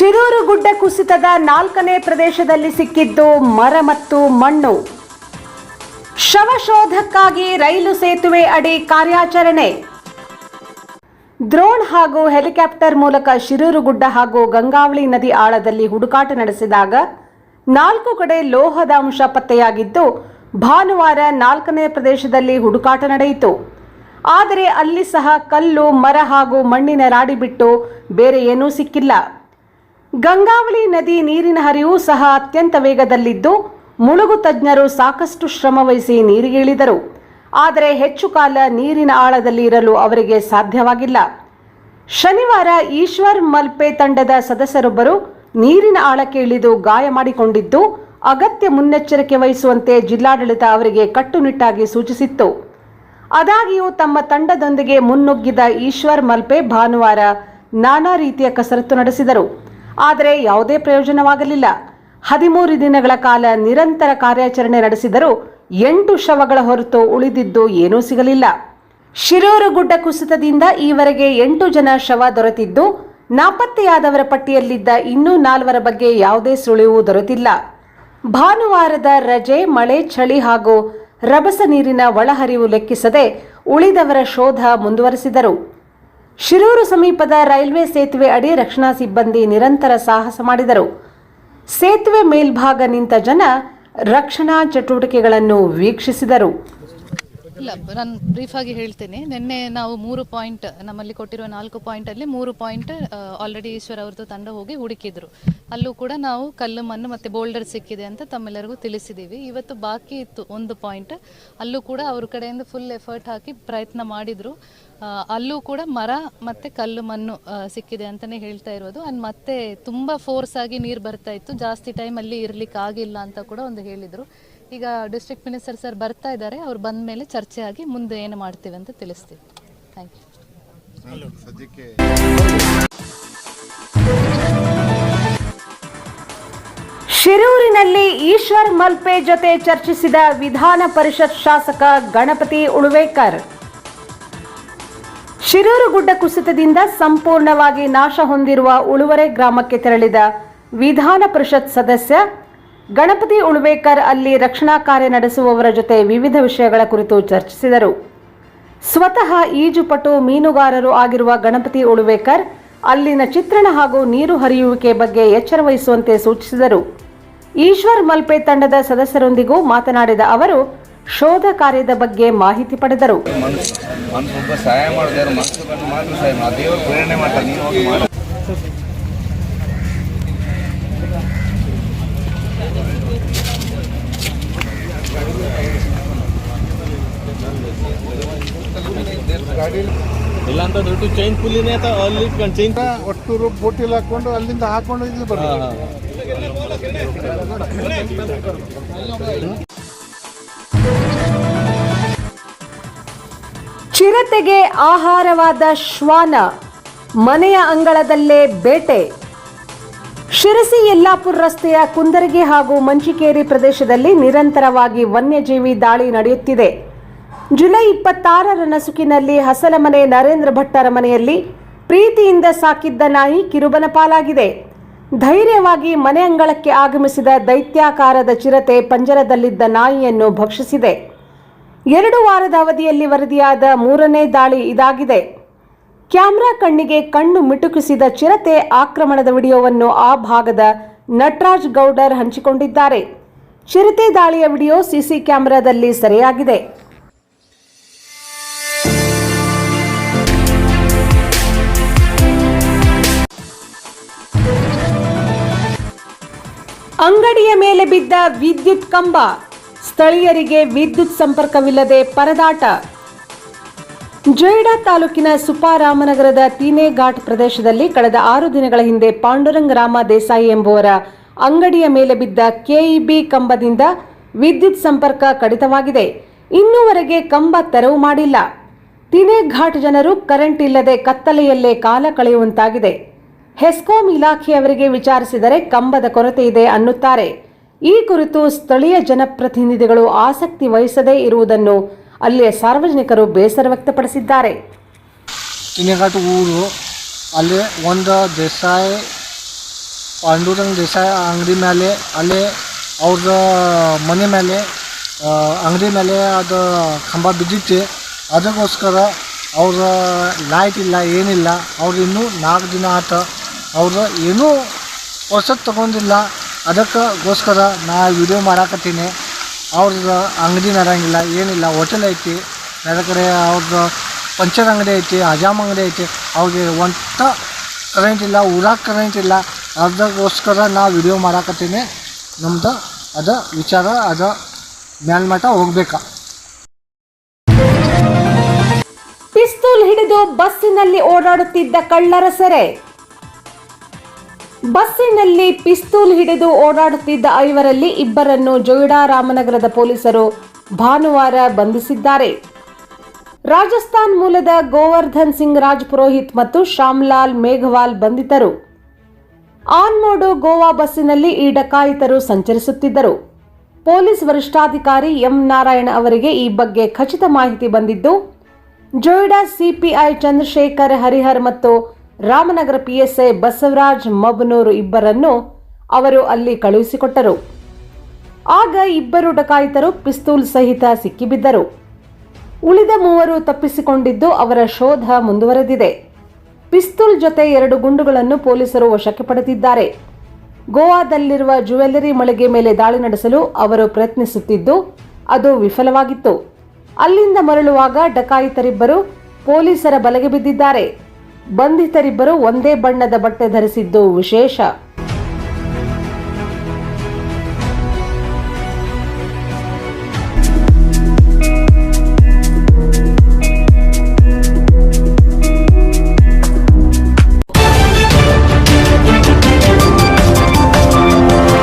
ಶಿರೂರು ಗುಡ್ಡ ಕುಸಿತದ ನಾಲ್ಕನೇ ಪ್ರದೇಶದಲ್ಲಿ ಸಿಕ್ಕಿದ್ದು ಮರ ಮತ್ತು ಮಣ್ಣು. ಶವಶೋಧಕ್ಕಾಗಿ ರೈಲು ಸೇತುವೆ ಅಡಿ ಕಾರ್ಯಾಚರಣೆ. ಡ್ರೋನ್ ಹಾಗೂ ಹೆಲಿಕಾಪ್ಟರ್ ಮೂಲಕ ಶಿರೂರು ಗುಡ್ಡ ಹಾಗೂ ಗಂಗಾವಳಿ ನದಿ ಆಳದಲ್ಲಿ ಹುಡುಕಾಟ ನಡೆಸಿದಾಗ ನಾಲ್ಕು ಕಡೆ ಲೋಹದ ಅಂಶ ಪತ್ತೆಯಾಗಿದ್ದು, ಭಾನುವಾರ ನಾಲ್ಕನೇ ಪ್ರದೇಶದಲ್ಲಿ ಹುಡುಕಾಟ ನಡೆಯಿತು. ಆದರೆ ಅಲ್ಲಿ ಸಹ ಕಲ್ಲು, ಮರ ಹಾಗೂ ಮಣ್ಣಿನ ರಾಡಿ ಬಿಟ್ಟು ಬೇರೆ ಏನೂ ಸಿಕ್ಕಿಲ್ಲ. ಗಂಗಾವಳಿ ನದಿ ನೀರಿನ ಹರಿವು ಸಹ ಅತ್ಯಂತ ವೇಗದಲ್ಲಿದ್ದು, ಮುಳುಗು ತಜ್ಞರು ಸಾಕಷ್ಟು ಶ್ರಮವಹಿಸಿ ನೀರಿಗಿಳಿದರು ಆದರೆ ಹೆಚ್ಚು ಕಾಲ ನೀರಿನ ಆಳದಲ್ಲಿ ಇರಲು ಅವರಿಗೆ ಸಾಧ್ಯವಾಗಿಲ್ಲ. ಶನಿವಾರ ಈಶ್ವರ್ ಮಲ್ಪೆ ತಂಡದ ಸದಸ್ಯರೊಬ್ಬರು ನೀರಿನ ಆಳಕ್ಕೆ ಇಳಿದು ಗಾಯ ಮಾಡಿಕೊಂಡಿದ್ದು, ಅಗತ್ಯ ಮುನ್ನೆಚ್ಚರಿಕೆ ವಹಿಸುವಂತೆ ಜಿಲ್ಲಾಡಳಿತ ಅವರಿಗೆ ಕಟ್ಟುನಿಟ್ಟಾಗಿ ಸೂಚಿಸಿತ್ತು. ಆದಾಗ್ಯೂ ತಮ್ಮ ತಂಡದೊಂದಿಗೆ ಮುನ್ನುಗ್ಗಿದ ಈಶ್ವರ್ ಮಲ್ಪೆ ಭಾನುವಾರ ನಾನಾ ರೀತಿಯ ಕಸರತ್ತು ನಡೆಸಿದರು. ಆದರೆ ಯಾವುದೇ ಪ್ರಯೋಜನವಾಗಲಿಲ್ಲ. ಹದಿಮೂರು ದಿನಗಳ ಕಾಲ ನಿರಂತರ ಕಾರ್ಯಾಚರಣೆ ನಡೆಸಿದರೂ ಎಂಟು ಶವಗಳ ಹೊರತು ಉಳಿದಿದ್ದು ಏನೂ ಸಿಗಲಿಲ್ಲ. ಶಿರೂರು ಗುಡ್ಡ ಕುಸಿತದಿಂದ ಈವರೆಗೆ ಎಂಟು ಜನ ಶವ ದೊರೆತಿದ್ದು, ನಾಪತ್ತೆಯಾದವರ ಪಟ್ಟಿಯಲ್ಲಿದ್ದ ಇನ್ನೂ ನಾಲ್ವರ ಬಗ್ಗೆ ಯಾವುದೇ ಸುಳಿವು ದೊರೆತಿಲ್ಲ. ಭಾನುವಾರದ ರಜೆ, ಮಳೆ, ಚಳಿ ಹಾಗೂ ರಭಸ ನೀರಿನ ಒಳಹರಿವು ಲೆಕ್ಕಿಸದೆ ಉಳಿದವರ ಶೋಧ ಮುಂದುವರೆಸಿದರು. ಶಿರೂರು ಸಮೀಪದ ರೈಲ್ವೆ ಸೇತುವೆ ಅಡಿ ರಕ್ಷಣಾ ಸಿಬ್ಬಂದಿ ನಿರಂತರ ಸಾಹಸ ಮಾಡಿದರು. ಸೇತುವೆ ಮೇಲ್ಭಾಗ ನಿಂತ ಜನ ರಕ್ಷಣಾ ಚಟುವಟಿಕೆಗಳನ್ನು ವೀಕ್ಷಿಸಿದರು. ಇಲ್ಲ ನಾನು ಬ್ರೀಫ್ ಆಗಿ ಹೇಳ್ತೇನೆ. ನಿನ್ನೆ ನಾವು ಮೂರು ಪಾಯಿಂಟ್ ನಮ್ಮಲ್ಲಿ ಕೊಟ್ಟಿರುವ ನಾಲ್ಕು ಪಾಯಿಂಟ್ ಅಲ್ಲಿ ಮೂರು ಪಾಯಿಂಟ್ ಆಲ್ರೆಡಿ ಈಶ್ವರ್ ಅವ್ರದ್ದು ತಂಡ ಹೋಗಿ ಹುಡುಕಿದ್ರು. ಅಲ್ಲೂ ಕೂಡ ನಾವು ಕಲ್ಲು ಮಣ್ಣು ಮತ್ತೆ ಬೋಲ್ಡರ್ ಸಿಕ್ಕಿದೆ ಅಂತ ತಮ್ಮೆಲ್ಲರಿಗೂ ತಿಳಿಸಿದ್ದೀವಿ ಇವತ್ತು ಬಾಕಿ ಇತ್ತು ಒಂದು ಪಾಯಿಂಟ್ ಅಲ್ಲೂ ಕೂಡ ಅವ್ರ ಕಡೆಯಿಂದ ಫುಲ್ ಎಫರ್ಟ್ ಹಾಕಿ ಪ್ರಯತ್ನ ಮಾಡಿದ್ರು. ಅಲ್ಲೂ ಕೂಡ ಮರ ಮತ್ತೆ ಕಲ್ಲು ಮಣ್ಣು ಸಿಕ್ಕಿದೆ ಅಂತಾನೆ ಹೇಳ್ತಾ ಇರೋದು. ಅಂಡ್ ಮತ್ತೆ ತುಂಬಾ ಫೋರ್ಸ್ ಆಗಿ ನೀರು ಬರ್ತಾ ಇತ್ತು. ಜಾಸ್ತಿ ಟೈಮ್ ಅಲ್ಲಿ ಇರ್ಲಿಕ್ಕೆ ಆಗಿಲ್ಲ ಅಂತ ಕೂಡ ಒಂದು ಹೇಳಿದ್ರು. ಈಗ ಡಿಸ್ಟ್ರಿಕ್ಟ್ ಮಿನಿಸ್ಟರ್ ಸರ್ ಬರ್ತಾ ಇದ್ದಾರೆ ಅವ್ರು ಬಂದ ಮೇಲೆ ಚರ್ಚೆ ಆಗಿ ಮುಂದೆ ಏನು ಮಾಡ್ತೀವಿ ಅಂತ ತಿಳಿಸ್ತೀವಿ. ಥ್ಯಾಂಕ್ ಯು ಸದ್ಯಕ್ಕೆ ಶಿರೂರಿನಲ್ಲಿ ಈಶ್ವರ್ ಮಲ್ಪೆ ಜೊತೆ ಚರ್ಚಿಸಿದ ವಿಧಾನ ಪರಿಷತ್ ಶಾಸಕ ಗಣಪತಿ ಉಳುವೇಕರ್. ಶಿರೂರು ಗುಡ್ಡ ಕುಸಿತದಿಂದ ಸಂಪೂರ್ಣವಾಗಿ ನಾಶ ಹೊಂದಿರುವ ಉಳುವರೆ ಗ್ರಾಮಕ್ಕೆ ತೆರಳಿದ ವಿಧಾನ ಪರಿಷತ್ ಸದಸ್ಯ ಗಣಪತಿ ಉಳ್ವೇಕರ್ ಅಲ್ಲಿ ರಕ್ಷಣಾ ಕಾರ್ಯ ನಡೆಸುವವರ ಜೊತೆ ವಿವಿಧ ವಿಷಯಗಳ ಕುರಿತು ಚರ್ಚಿಸಿದರು. ಸ್ವತಃ ಈಜುಪಟು ಮೀನುಗಾರರು ಆಗಿರುವ ಗಣಪತಿ ಉಳುವೇಕರ್ ಅಲ್ಲಿನ ಚಿತ್ರಣ ಹಾಗೂ ನೀರು ಹರಿಯುವಿಕೆ ಬಗ್ಗೆ ಎಚ್ಚರ ವಹಿಸುವಂತೆ ಸೂಚಿಸಿದರು. ಈಶ್ವರ್ ಮಲ್ಪೆ ತಂಡದ ಸದಸ್ಯರೊಂದಿಗೂ ಮಾತನಾಡಿದ ಅವರು, ಶೋಧ ಕಾರ್ಯದ ಬಗ್ಗೆ ಮಾಹಿತಿ ಪಡೆದರು ಮಾಡಿದಾರೆ ಮನಸ್ಸು ಕಂಡು ಮಾತ್ರ ಸಹಾಯ ಮಾಡಿ ದೇವರು ಪ್ರೇರಣೆ ಮಾಡ್ತಾರೆ ನೀನು ಹೋಗಿ ಮಾಡು ಇಲ್ಲ. ಅಂತ ದೊಡ್ಡ ಚೈನ್ ಪುಲ್ಲಿನೇ ಅಥವಾ ಅಲ್ಲಿ ಇಟ್ಕೊಂಡು ಚೈನ್ ಒಟ್ಟು ರೂಪ್ ಬೋಟಿಲ್ ಹಾಕೊಂಡು ಅಲ್ಲಿಂದ ಹಾಕೊಂಡು ಇಲ್ಲಿ ಬರ್ತಾರೆ ಚಿರತೆಗೆ ಆಹಾರವಾದ ಶ್ವಾನ ಮನೆಯ ಅಂಗಳದಲ್ಲೇ ಬೇಟೆ. ಶಿರಸಿ ಯಲ್ಲಾಪುರ ರಸ್ತೆಯ ಕುಂದರಗಿ ಹಾಗೂ ಮಂಚಿಕೇರಿ ಪ್ರದೇಶದಲ್ಲಿ ನಿರಂತರವಾಗಿ ವನ್ಯಜೀವಿ ದಾಳಿ ನಡೆಯುತ್ತಿದೆ. ಜುಲೈ ಇಪ್ಪತ್ತಾರರ ನಸುಕಿನಲ್ಲಿ ಹಸಲಮನೆ ನರೇಂದ್ರ ಭಟ್ಟರ ಮನೆಯಲ್ಲಿ ಪ್ರೀತಿಯಿಂದ ಸಾಕಿದ್ದ ನಾಯಿ ಕಿರುಬನ ಪಾಲಾಗಿದೆ. ಧೈರ್ಯವಾಗಿ ಮನೆ ಅಂಗಳಕ್ಕೆ ಆಗಮಿಸಿದ ದೈತ್ಯಾಕಾರದ ಚಿರತೆ ಪಂಜರದಲ್ಲಿದ್ದ ನಾಯಿಯನ್ನು ಭಕ್ಷಿಸಿದೆ. ಎರಡು ವಾರದ ಅವಧಿಯಲ್ಲಿ ವರದಿಯಾದ ಮೂರನೇ ದಾಳಿ ಇದಾಗಿದೆ. ಕ್ಯಾಮ್ರಾ ಕಣ್ಣಿಗೆ ಕಣ್ಣು ಮಿಟುಕಿಸಿದ ಚಿರತೆ ಆಕ್ರಮಣದ ವಿಡಿಯೋವನ್ನು ಆ ಭಾಗದ ನಟರಾಜ್ ಗೌಡರ್ ಹಂಚಿಕೊಂಡಿದ್ದಾರೆ. ಚಿರತೆ ದಾಳಿಯ ವಿಡಿಯೋ ಸಿಸಿ ಕ್ಯಾಮೆರಾದಲ್ಲಿ ಸೆರೆಯಾಗಿದೆ. ಬಿದ್ದ ವಿದ್ಯುತ್ ಕಂಬ. ಸ್ಥಳೀಯರಿಗೆ ವಿದ್ಯುತ್ ಸಂಪರ್ಕವಿಲ್ಲದೆ ಪರದಾಟ. ಜೊಯ್ಡಾ ತಾಲೂಕಿನ ಸುಪಾರಾಮನಗರದ ತೀನೆ ಘಾಟ್ ಪ್ರದೇಶದಲ್ಲಿ ಕಳೆದ ಆರು ದಿನಗಳ ಹಿಂದೆ ಪಾಂಡುರಂಗ ರಾಮ ದೇಸಾಯಿ ಎಂಬುವರ ಅಂಗಡಿಯ ಮೇಲೆ ಬಿದ್ದ ಕೆಇಬಿ ಕಂಬದಿಂದ ವಿದ್ಯುತ್ ಸಂಪರ್ಕ ಕಡಿತವಾಗಿದೆ. ಇನ್ನೂವರೆಗೆ ಕಂಬ ತೆರವು ಮಾಡಿಲ್ಲ. ತಿನೆ ಘಾಟ್ ಜನರು ಕರೆಂಟ್ ಇಲ್ಲದೆ ಕತ್ತಲೆಯಲ್ಲೇ ಕಾಲ ಕಳೆಯುವಂತಾಗಿದೆ. ಹೆಸ್ಕಾಂ ಇಲಾಖೆಯವರಿಗೆ ವಿಚಾರಿಸಿದರೆ ಕಂಬದ ಕೊರತೆ ಇದೆ ಅನ್ನುತ್ತಾರೆ. ಈ ಕುರಿತು ಸ್ಥಳೀಯ ಜನಪ್ರತಿನಿಧಿಗಳು ಆಸಕ್ತಿ ವಹಿಸದೇ ಇರುವುದನ್ನು ಅಲ್ಲಿಯ ಸಾರ್ವಜನಿಕರು ಬೇಸರ ವ್ಯಕ್ತಪಡಿಸಿದ್ದಾರೆ. ತಿನ್ನಿಘಾಟ್ ಊರು, ಅಲ್ಲಿ ಒಂದು ದೇಸಾಯಿ, ಪಾಂಡುರಂಗ ದೇಸಾಯಿ ಅಂಗಡಿ ಮೇಲೆ ಅಲ್ಲಿ ಅವ್ರ ಮನೆ ಮೇಲೆ ಅಂಗಡಿ ಮೇಲೆ ಅದು ಕಂಬ ಬಿದ್ದಿತ್ತು. ಅದಕ್ಕೋಸ್ಕರ ಅವ್ರ ಲೈಟ್ ಇಲ್ಲ, ಏನಿಲ್ಲ. ಅವ್ರು ಇನ್ನೂ ನಾಲ್ಕು ದಿನ ಆತ. ಅವರು ಏನೂ ಹೊಸದು ತಗೊಂಡಿಲ್ಲ. ಅದಕ್ಕೋಸ್ಕರ ನಾ ವಿಡಿಯೋ ಮಾಡಾಕತ್ತೀನಿ. ಅವ್ರದ್ದು ಅಂಗಡಿ ನಡಂಗಿಲ್ಲ, ಏನಿಲ್ಲ ಹೋಟೆಲ್ ಐತಿ. ಬೇರೆ ಕಡೆ ಅವ್ರದ್ದು ಪಂಚರ್ ಅಂಗಡಿ ಐತಿ, ಹಜಾಮ್ ಅಂಗಡಿ ಐತಿ. ಅವ್ರಿಗೆ ಒಂಟ ಕರೆಂಟ್ ಇಲ್ಲ ಊರಾಗ ಕರೆಂಟ್ ಇಲ್ಲ. ಅದಕ್ಕೋಸ್ಕರ ನಾ ವಿಡಿಯೋ ಮಾಡಾಕತ್ತೀನಿ. ನಮ್ದು ಅದು ವಿಚಾರ, ಅದು ಮೇಲ್ಮಟ್ಟ ಹೋಗ್ಬೇಕಾ. ಪಿಸ್ತೂಲ್ ಹಿಡಿದು ಬಸ್ಸಿನಲ್ಲಿ ಓಡಾಡುತ್ತಿದ್ದ ಕಳ್ಳರ ಸೆರೆ. ಬಸ್ಸಿನಲ್ಲಿ ಪಿಸ್ತೂಲ್ ಹಿಡಿದು ಓಡಾಡುತ್ತಿದ್ದ ಐವರಲ್ಲಿ ಇಬ್ಬರನ್ನು ಜೋಯಿಡಾ ರಾಮನಗರದ ಪೊಲೀಸರು ಭಾನುವಾರ ಬಂಧಿಸಿದ್ದಾರೆ. ರಾಜಸ್ಥಾನ್ ಮೂಲದ ಗೋವರ್ಧನ್ ಸಿಂಗ್ ರಾಜ್ ಪುರೋಹಿತ್ ಮತ್ತು ಶ್ಯಾಮ್ಲಾಲ್ ಮೇಘವಾಲ್ ಬಂಧಿತರು. ಆನ್ಮೋಡು ಗೋವಾ ಬಸ್ಸಿನಲ್ಲಿ ಈ ಡಕಾಯಿತರು ಸಂಚರಿಸುತ್ತಿದ್ದರು. ಪೊಲೀಸ್ ವರಿಷ್ಠಾಧಿಕಾರಿ ಎಂ ನಾರಾಯಣ ಅವರಿಗೆ ಈ ಬಗ್ಗೆ ಖಚಿತ ಮಾಹಿತಿ ಬಂದಿದ್ದು, ಜೋಯಿಡಾ, ಸಿಪಿಐ ಚಂದ್ರಶೇಖರ್ ಹರಿಹರ್ ಮತ್ತು ರಾಮನಗರ ಪಿಎಸ್ಐ ಬಸವರಾಜ್ ಮಬನೂರು ಇಬ್ಬರನ್ನು ಅವರು ಅಲ್ಲಿ ಕಳುಹಿಸಿಕೊಟ್ಟರು. ಆಗ ಇಬ್ಬರು ಡಕಾಯಿತರು ಪಿಸ್ತೂಲ್ ಸಹಿತ ಸಿಕ್ಕಿಬಿದ್ದರು. ಉಳಿದ ಮೂವರು ತಪ್ಪಿಸಿಕೊಂಡಿದ್ದು ಅವರ ಶೋಧ ಮುಂದುವರೆದಿದೆ. ಪಿಸ್ತೂಲ್ ಜೊತೆ ಎರಡು ಗುಂಡುಗಳನ್ನು ಪೊಲೀಸರು ವಶಕ್ಕೆ ಪಡೆದಿದ್ದಾರೆ. ಗೋವಾದಲ್ಲಿರುವ ಜ್ಯುವೆಲ್ಲರಿ ಮಳಿಗೆ ಮೇಲೆ ದಾಳಿ ನಡೆಸಲು ಅವರು ಪ್ರಯತ್ನಿಸುತ್ತಿದ್ದು, ಅದು ವಿಫಲವಾಗಿತ್ತು. ಅಲ್ಲಿಂದ ಮರಳುವಾಗ ಡಕಾಯಿತರಿಬ್ಬರು ಪೊಲೀಸರ ಬಲೆಗೆ ಬಿದ್ದಿದ್ದಾರೆ. ಬಂಧಿತರಿಬ್ಬರು ಒಂದೇ ಬಣ್ಣದ ಬಟ್ಟೆ ಧರಿಸಿದ್ದು ವಿಶೇಷ.